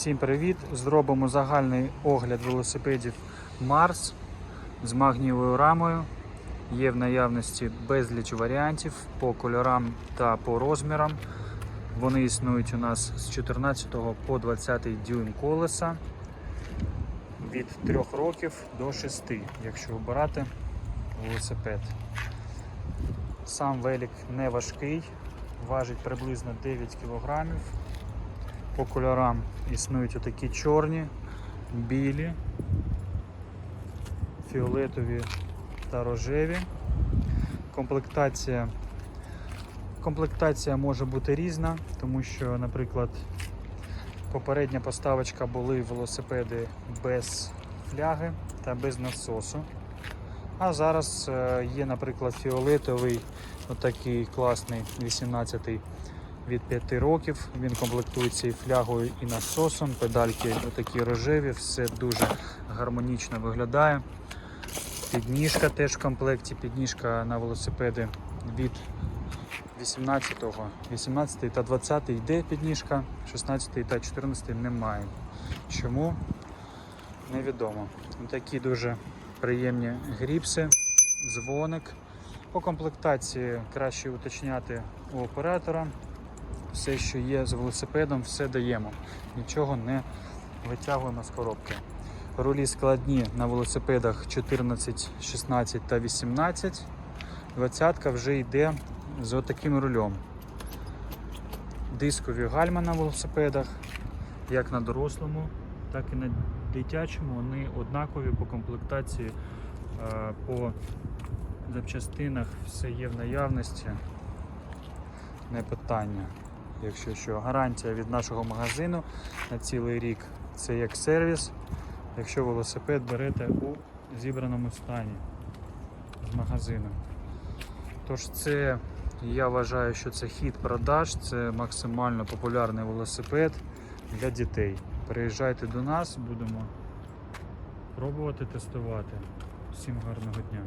Всім привіт! Зробимо загальний огляд велосипедів Марс з магнієвою рамою. Є в наявності безліч варіантів по кольорам та по розмірам. Вони існують у нас з 14 по 20 дюйм колеса від 3 років до 6, якщо обирати велосипед. Сам велик не важкий, важить приблизно 9 кг. По кольорам існують отакі чорні, білі, фіолетові та рожеві. Комплектація, комплектація може бути різна, тому що, наприклад, попередня поставочка були велосипеди без фляги та без насосу. А зараз е, є, наприклад, фіолетовий, отакий класний 18-й від 5 років. Він комплектується і флягою, і насосом. Педальки отакі рожеві, все дуже гармонічно виглядає. Підніжка теж в комплекті. Підніжка на велосипеди від 18, 18 та 20 йде підніжка, 16 та 14 немає. Чому? Невідомо. Такі дуже приємні гріпси, дзвоник. По комплектації краще уточняти у оператора. Все, що є з велосипедом, все даємо. Нічого не витягуємо з коробки. Рулі складні на велосипедах 14, 16 та 18. Двадцятка вже йде з отаким рулем. Дискові гальма на велосипедах, як на дорослому, так і на дитячому. Вони однакові по комплектації, е, по запчастинах все є в наявності. Не питання. Якщо що, гарантія від нашого магазину на цілий рік це як сервіс, якщо велосипед берете у зібраному стані з магазину. Тож це я вважаю, що це хід продаж, це максимально популярний велосипед для дітей. Приїжджайте до нас, будемо пробувати тестувати. Всім гарного дня!